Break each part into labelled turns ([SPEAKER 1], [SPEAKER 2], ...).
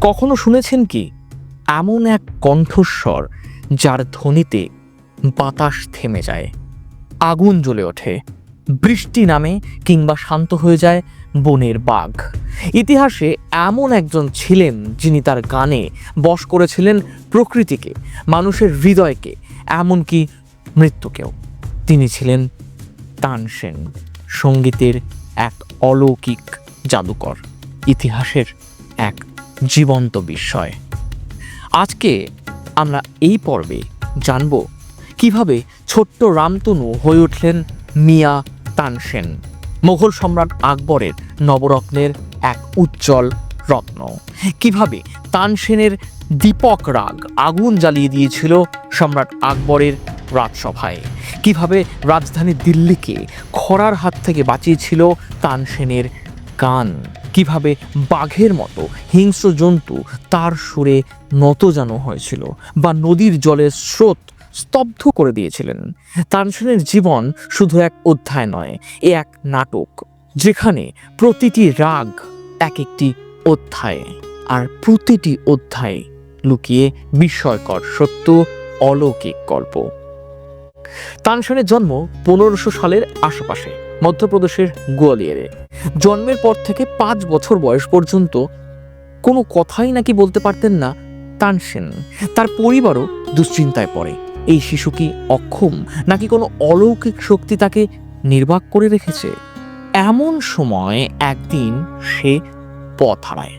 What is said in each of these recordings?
[SPEAKER 1] কখনো শুনেছেন কি? এমন এক কণ্ঠস্বর যার ধ্বনিতে বাতাস থেমে যায়। আগুন জ্বলে ওঠে। বৃষ্টি নামে কিংবা শান্ত হয়ে যায় বনের বাঘ। ইতিহাসে এমন একজন ছিলেন যিনি তার গানে বশ করেছিলেন প্রকৃতিকে, মানুষের হৃদয়কে, এমনকি মৃত্যুকেও। তিনি ছিলেন তানসেন সঙ্গীতের এক অলৌকিক জাদুকর, ইতিহাসের এক জীবন্ত বিস্ময়। আজকে আমরা এই পর্বে জানব কীভাবে ছোট্ট রামতনু হয়ে উঠলেন মিয়া তানসেন মোগল সম্রাট আকবরের নবরত্নের এক উজ্জ্বল রত্ন। কীভাবে তানসেনের দীপক রাগ আগুন জ্বালিয়ে দিয়েছিল সম্রাট আকবরের রাজসভায়। কীভাবে রাজধানী দিল্লিকে খরার হাত থেকে বাঁচিয়েছিল তানসেনের গান কীভাবে বাঘের মতো হিংস্র জন্তু তার সুরে নতজানো হয়েছিল বা নদীর জলের স্রোত স্তব্ধ করে দিয়েছিলেন। তানসেনের জীবন শুধু এক অধ্যায় নয়, এ এক নাটক, যেখানে প্রতিটি রাগ এক একটি অধ্যায় আর প্রতিটি অধ্যায়ে লুকিয়ে বিস্ময়কর সত্য, অলৌকিক গল্প। তানসেনের জন্ম পনেরোশো সালের আশেপাশে। মধ্যপ্রদেশের গোয়ালিয়রে। জন্মের পর থেকে পাঁচ বছর বয়স পর্যন্ত কোনো কথাই নাকি বলতে পারতেন না তানসেন তার পরিবারও দুশ্চিন্তায় পড়ে। এই শিশু কি অক্ষম নাকি কোনো অলৌকিক শক্তি তাকে নির্বাক করে রেখেছে? এমন সময় একদিন সে পথ হারায়।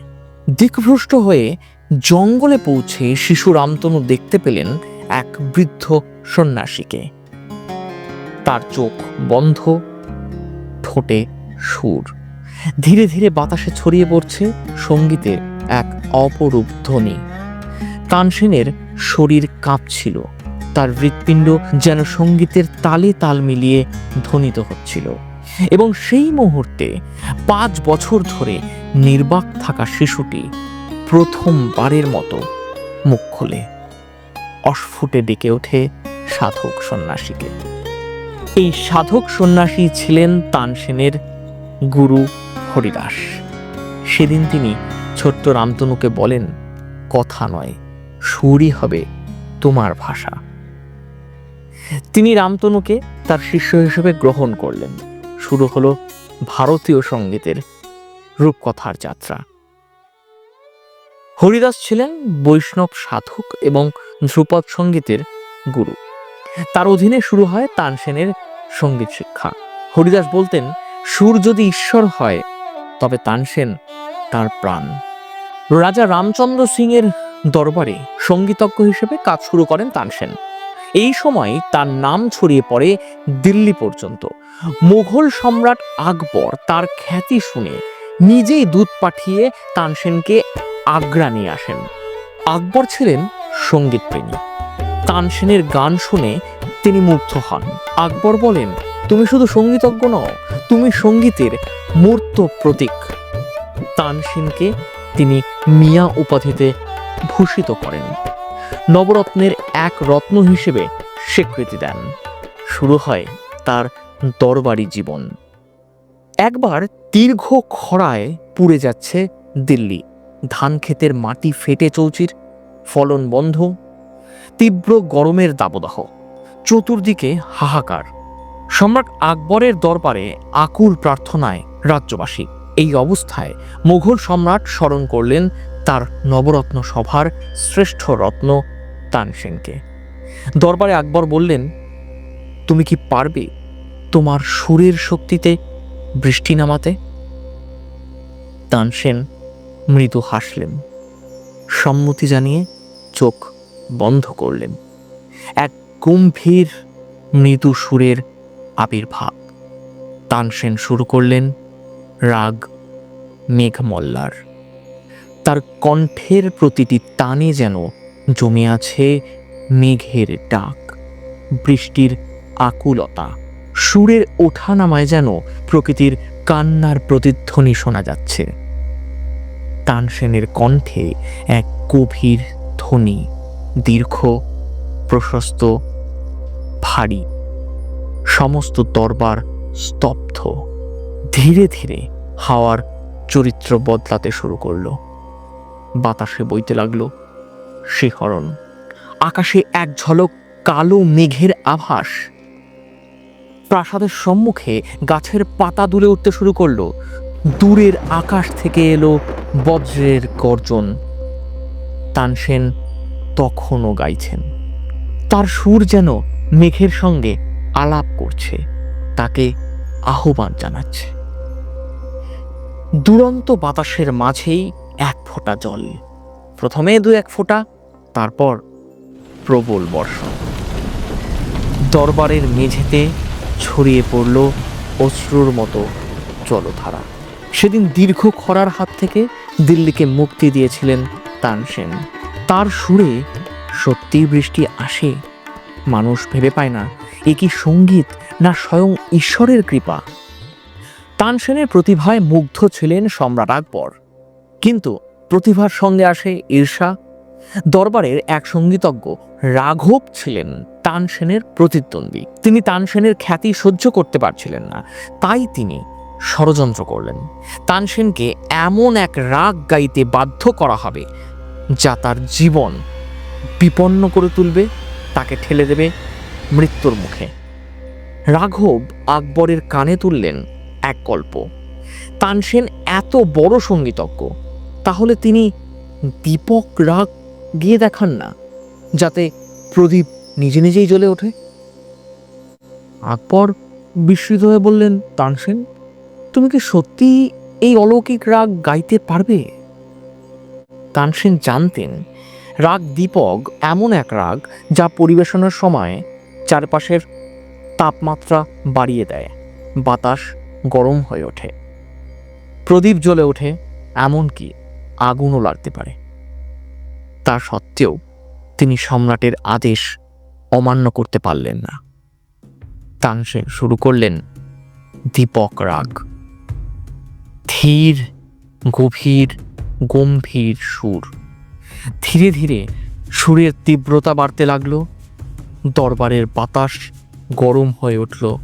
[SPEAKER 1] দিকভ্রষ্ট হয়ে জঙ্গলে পৌঁছে শিশু রামতনু দেখতে পেলেন এক বৃদ্ধ সন্ন্যাসীকে। তার চোখ বন্ধ ঠোঁটে সুর। ধীরে ধীরে বাতাসে ছড়িয়ে পড়ছে সঙ্গীতের এক অপরূপ ধ্বনি। তানসেনের শরীর কাঁপছিল। তার হৃৎপিণ্ড যেন সঙ্গীতের তালে তাল মিলিয়ে ধ্বনিত হচ্ছিল। এবং সেই মুহূর্তে পাঁচ বছর ধরে নির্বাক থাকা শিশুটি প্রথমবারের মতো মুখ খোলে। অস্ফুটে ডেকে ওঠে সাধক সন্ন্যাসীকে। এই সাধক সন্ন্যাসী ছিলেন তানসেনের গুরু হরিদাস। সেদিন তিনি ছোট্ট রামতনুকে বলেন, কথা নয়, সুরই হবে তোমার ভাষা। তিনি রামতনুকে তার শিষ্য হিসেবে গ্রহণ করলেন। শুরু হলো ভারতীয় সঙ্গীতের রূপকথার যাত্রা। হরিদাস ছিলেন বৈষ্ণব সাধক এবং ধ্রুপদ সঙ্গীতের গুরু। তার অধীনে শুরু হয় তানসেনের সংগীত শিক্ষা। হরিদাস বলতেন, সুর যদি ঈশ্বর হয়, তবে তানসেন তার প্রাণ। রাজা রামচন্দ্র সিং এর দরবারে সঙ্গীতজ্ঞ হিসেবে কাজ শুরু করেন তানসেন এই সময় তার নাম ছড়িয়ে পড়ে দিল্লি পর্যন্ত। মুঘল সম্রাট আকবর তার খ্যাতি শুনে নিজেই দূত পাঠিয়ে তানসেনকে আগ্রা নিয়ে আসেন। আকবর ছিলেন সঙ্গীতপ্রেমী। তানসেনের গান শুনে তিনি মুগ্ধ হন। আকবর বলেন, তুমি শুধু সঙ্গীতজ্ঞ নও, তুমি সঙ্গীতের মূর্ত প্রতীক। তানসিনকে তিনি মিয়া উপাধিতে ভূষিত করেন। নবরত্নের এক রত্ন হিসেবে স্বীকৃতি দেন। শুরু হয় তার দরবারি জীবন। একবার দীর্ঘ খরায় পুড়ে যাচ্ছে দিল্লি। ধান ক্ষেতের মাটি ফেটে চৌচির, ফলন বন্ধ, তীব্র গরমের দাবদাহ। চতুর্দিকে হাহাকার। সম্রাট আকবরের দরবারে আকুল প্রার্থনায় রাজ্যবাসী। এই অবস্থায় মুঘল সম্রাট স্মরণ করলেন তার নবরত্ন সভার শ্রেষ্ঠ রত্ন তানসেনকে দরবারে আকবর বললেন, তুমি কি পারবে তোমার সুরের শক্তিতে বৃষ্টি নামাতে? তানসেন মৃদু হাসলেন, সম্মতি জানিয়ে চোখ বন্ধ করলেন। এক গম্ভীর মৃদু সুরের আবির্ভাব। তানসেন শুরু করলেন রাগ মেঘমল্লার। তার কণ্ঠের প্রতিটি তানে যেন জমে আছে মেঘের ডাক। বৃষ্টির আকুলতা, সুরের ওঠানামায় যেন প্রকৃতির কান্নার প্রতিধ্বনি শোনা যাচ্ছে। তানসেনের কণ্ঠে এক গভীর ধ্বনি, দীর্ঘ, প্রশস্ত ভারী। সমস্ত দরবার স্তব্ধ। ধীরে ধীরে হাওয়ার চরিত্র বদলাতে শুরু করল। বাতাসে বইতে লাগল শিহরণ আকাশে এক ঝলক কালো মেঘের আভাস। প্রাসাদের সম্মুখে গাছের পাতা দুলে উঠতে শুরু করল। দূরের আকাশ থেকে এলো বজ্রের গর্জন। তানসেন তখনও গাইছেন, তার সুর যেন মেঘের সঙ্গে আলাপ করছে, তাকে আহ্বান জানাচ্ছে। দুরন্ত বাতাসের মাঝেই এক ফোঁটা জল, প্রথমে দু এক ফোঁটা, তারপর প্রবল বর্ষণ। দরবারের মেঝেতে ছড়িয়ে পড়ল অশ্রুর মতো জলধারা। সেদিন দীর্ঘ খরার হাত থেকে দিল্লিকে মুক্তি দিয়েছিলেন তানসেন। তার সুরে সত্যি বৃষ্টি আসে মানুষ ভেবে পায় না এ কি সংগীত না স্বয়ং ঈশ্বরের কৃপা? তানসেনের প্রতিভায় মুগ্ধ ছিলেন সম্রাট আকবর। কিন্তু প্রতিভার সঙ্গে আসে ঈর্ষা। দরবারের এক সঙ্গীতজ্ঞ রাঘব ছিলেন তানসেনের প্রতিদ্বন্দ্বী। তিনি তানসেনের খ্যাতি সহ্য করতে পারছিলেন না। তাই তিনি ষড়যন্ত্র করলেন। তানসেনকে এমন এক রাগ গাইতে বাধ্য করা হবে যা তার জীবন বিপন্ন করে তুলবে। তাকে ঠেলে দেবে মৃত্যুর মুখে। রাঘব আকবরের কানে তুললেন এক গল্প। তানসেন এত বড় সঙ্গীতজ্ঞ, তাহলে তিনি দীপক রাগ গিয়ে দেখান না, যাতে প্রদীপ নিজে নিজেই জ্বলে ওঠে? আকবর বিস্মিত হয়ে বললেন তানসেন তুমি কি সত্যি এই অলৌকিক রাগ গাইতে পারবে? তানসেন জানতেন রাগ দীপক এমন এক রাগ যা পরিবেশনের সময় চারপাশের তাপমাত্রা বাড়িয়ে দেয়। বাতাস গরম হয়ে ওঠে। প্রদীপ জ্বলে ওঠে, এমনকি আগুনও লাগতে পারে। তা সত্ত্বেও তিনি সম্রাটের আদেশ অমান্য করতে পারলেন না। তানসেন শুরু করলেন দীপক রাগ। ধীর, গভীর, গম্ভীর সুর। ধীরে ধীরে সুরের তীব্রতা বাড়তে লাগল, দরবারের বাতাস গরম হয়ে উঠল।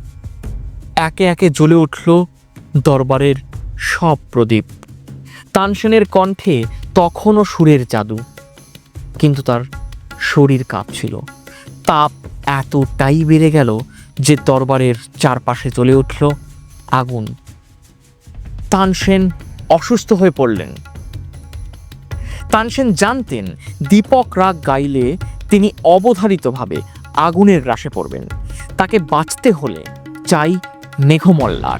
[SPEAKER 1] একে একে জ্বলে উঠল দরবারের সব প্রদীপ। তানসেনের কণ্ঠে তখনও সুরের জাদু, কিন্তু তার শরীর কাঁপছিল। তাপ এতটাই বেড়ে গেল যে দরবারের চারপাশে জ্বলে উঠল আগুন। তানসেন অসুস্থ হয়ে পড়লেন। তানসেন জানতেন দীপক রাগ গাইলে তিনি অবধারিতভাবে আগুনের রাশে পড়বেন। তাকে বাঁচতে হলে চাই মেঘমল্লার।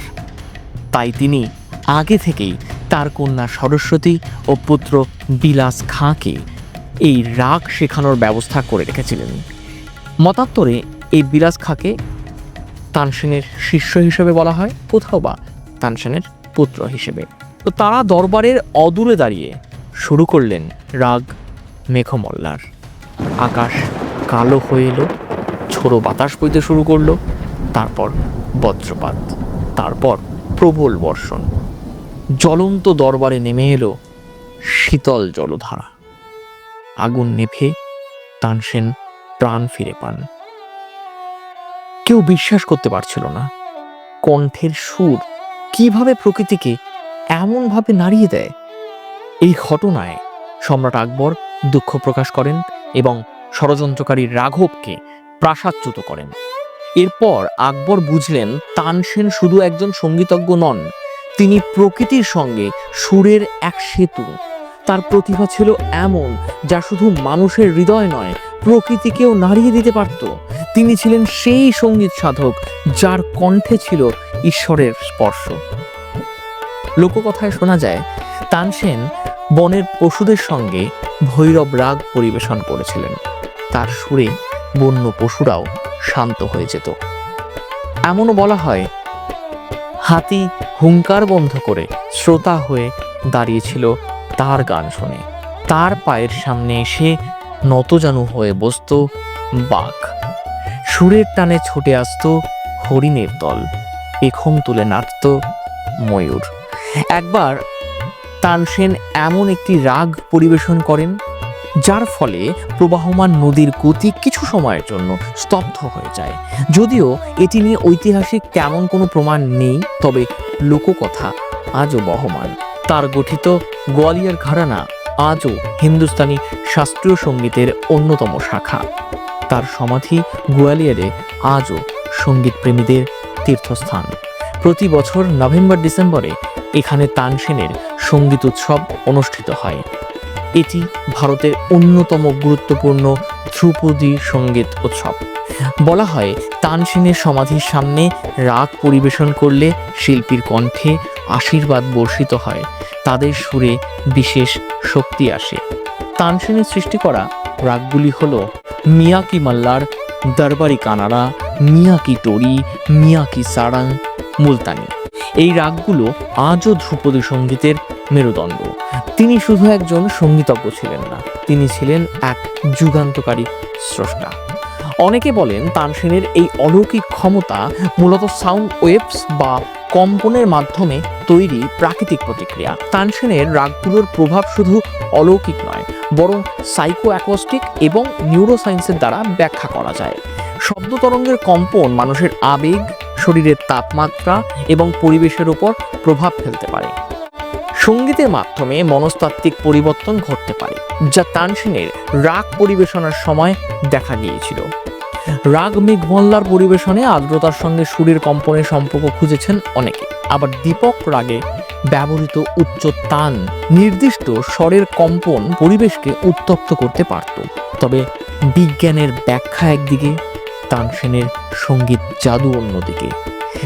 [SPEAKER 1] তাই তিনি আগে থেকেই তার কন্যা সরস্বতী ও পুত্র বিলাস খাঁকে এই রাগ শেখানোর ব্যবস্থা করে রেখেছিলেন। মতাত্তরে এই বিলাস খাঁকে তানসেনের শিষ্য হিসেবে বলা হয়, কোথাও বা তানসেনের পুত্র হিসেবে। তো তারা দরবারের অদূরে দাঁড়িয়ে শুরু করলেন রাগ মেঘমল্লার। আকাশ কালো হয়ে এলো ছোড়ো বাতাস বইতে শুরু করল, তারপর বজ্রপাত, তারপর প্রবল বর্ষণ। জ্বলন্ত দরবারে নেমে এলো শীতল জলধারা। আগুন নেভে তানসেন প্রাণ ফিরে পান। কেউ বিশ্বাস করতে পারছিল না, কণ্ঠের সুর কীভাবে প্রকৃতিকে এমনভাবে নাড়িয়ে দেয়। এই ঘটনায় সম্রাট আকবর দুঃখ প্রকাশ করেন এবং ষড়যন্ত্রকারী রাঘবকে প্রাসাদচ্যুত করেন। এরপর আকবর বুঝলেন তানসেন শুধু একজন সঙ্গীতজ্ঞ নন, তিনি প্রকৃতির সঙ্গে সুরের এক সেতু। তার প্রতিভা ছিল এমন যা শুধু মানুষের হৃদয় নয়, প্রকৃতিকেও নাড়িয়ে দিতে পারত। তিনি ছিলেন সেই সংগীত সাধক যার কণ্ঠে ছিল ঈশ্বরের স্পর্শ। লোককথায় শোনা যায় তানসেন বনের পশুদের সঙ্গে ভৈরব রাগ পরিবেশন করেছিলেন। তার সুরে বন্য পশুরাও শান্ত হয়ে যেত। এমনও বলা হয়, হাতি হুঙ্কার বন্ধ করে শ্রোতা হয়ে দাঁড়িয়েছিল তার গান শুনে। তার পায়ের সামনে এসে নতজানু হয়ে বসত বাঘ। সুরের টানে ছুটে আসতো হরিণের দল। পেখম তুলে নাচত ময়ূর। একবার তানসেন এমন একটি রাগ পরিবেশন করেন, যার ফলে প্রবাহমান নদীর গতি কিছু সময়ের জন্য স্তব্ধ হয়ে যায়। যদিও এটি নিয়ে ঐতিহাসিক তেমন কোনো প্রমাণ নেই, তবে লোককথা আজও বহমান। তার গঠিত গোয়ালিয়র ঘরানা আজও হিন্দুস্তানি শাস্ত্রীয় সঙ্গীতের অন্যতম শাখা। তার সমাধি গোয়ালিয়রে আজও সংগীত প্রেমীদের তীর্থস্থান। প্রতি বছর নভেম্বর ডিসেম্বরে এখানে তানসেনের সংগীত উৎসব অনুষ্ঠিত হয়। এটি ভারতের অন্যতম গুরুত্বপূর্ণ ধ্রুপদী সংগীত উৎসব। বলা হয়, তানসেনের সমাধির সামনে রাগ পরিবেশন করলে শিল্পীর কণ্ঠে আশীর্বাদ বর্ষিত হয়, তাদের সুরে বিশেষ শক্তি আসে। তানসেনের সৃষ্টি করা রাগগুলি হল মিয়াকি মাল্লার দরবারি কানাড়া মিয়াকি টরি মিয়াকি সারাং মুলতানি। এই রাগগুলো আজও ধ্রুপদী সঙ্গীতের মেরুদণ্ড। তিনি শুধু একজন সঙ্গীতজ্ঞ ছিলেন না, তিনি ছিলেন এক যুগান্তকারী স্রষ্টা। অনেকে বলেন তানসেনের এই অলৌকিক ক্ষমতা মূলত সাউন্ড ওয়েভস বা কম্পনের মাধ্যমে তৈরি প্রাকৃতিক প্রতিক্রিয়া। তানসেনের রাগগুলোর প্রভাব শুধু অলৌকিক নয়, বরং সাইকো অ্যাকোস্টিক এবং নিউরোসায়েন্সের দ্বারা ব্যাখ্যা করা যায়। শব্দ তরঙ্গের কম্পন মানুষের আবেগ শরীরের তাপমাত্রা এবং পরিবেশের উপর প্রভাব ফেলতে পারে। সঙ্গীতের মাধ্যমে মনস্তাত্ত্বিক পরিবর্তন ঘটতে পারে, যা তানসেনের রাগ পরিবেশনার সময় দেখা গিয়েছিল রাগ মেঘমল্লার পরিবেশনে আর্দ্রতার সঙ্গে সুরের কম্পনের সম্পর্ক খুঁজেছেন অনেকে। আবার দীপক রাগে ব্যবহৃত উচ্চ তান নির্দিষ্ট স্বরের কম্পন পরিবেশকে উত্তপ্ত করতে পারত। তবে বিজ্ঞানের ব্যাখ্যা একদিকে তানসেনের সংগীত জাদু অন্যদিকে।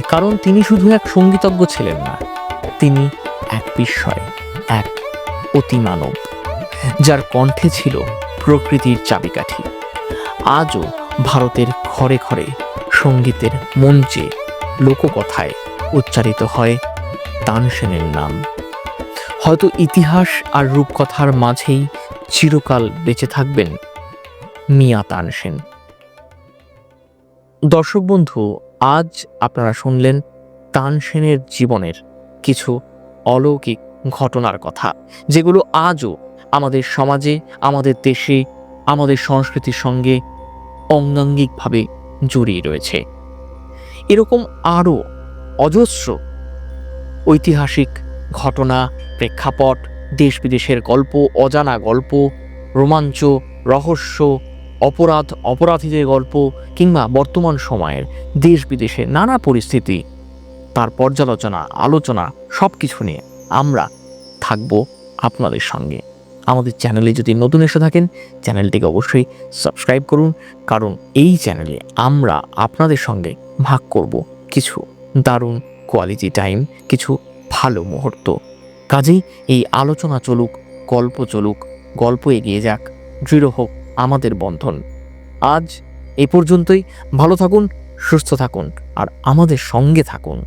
[SPEAKER 1] কারণ তিনি শুধু এক সঙ্গীতজ্ঞ ছিলেন না, তিনি এক বিস্ময়, এক অতিমানব, যার কণ্ঠে ছিল প্রকৃতির চাবিকাঠি। আজও ভারতের ঘরে ঘরে সঙ্গীতের মঞ্চে লোককথায় উচ্চারিত হয় তানসেনের নাম। হয়তো ইতিহাস আর রূপকথার মাঝেই চিরকাল বেঁচে থাকবেন মিয়া তানসেন দর্শক বন্ধু, আজ আপনারা শুনলেন তানসেনের জীবনের কিছু অলৌকিক ঘটনার কথা, যেগুলো আজও আমাদের সমাজে, আমাদের দেশে, আমাদের সংস্কৃতির সঙ্গে অঙ্গাঙ্গিকভাবে জড়িয়ে রয়েছে। এরকম আরও অজস্র ঐতিহাসিক ঘটনা, প্রেক্ষাপট দেশ বিদেশের গল্প, অজানা গল্প, রোমাঞ্চ, রহস্য অপরাধ, অপরাধীদের গল্প কিংবা বর্তমান সময়ের দেশ বিদেশে নানা পরিস্থিতি, তার পর্যালোচনা, আলোচনা সব কিছু নিয়ে আমরা থাকব আপনাদের সঙ্গে। আমাদের চ্যানেলে যদি নতুন এসে থাকেন, চ্যানেলটিকে অবশ্যই সাবস্ক্রাইব করুন, কারণ এই চ্যানেলে আমরা আপনাদের সঙ্গে ভাগ করব কিছু দারুণ কোয়ালিটি টাইম কিছু ভালো মুহূর্ত। কাজেই এই আলোচনা চলুক, গল্প চলুক, গল্প এগিয়ে যাক, দৃঢ় হোক আমাদের বন্ধন। আজ এ পর্যন্তই। ভালো থাকুন সুস্থ থাকুন আর আমাদের সঙ্গে থাকুন।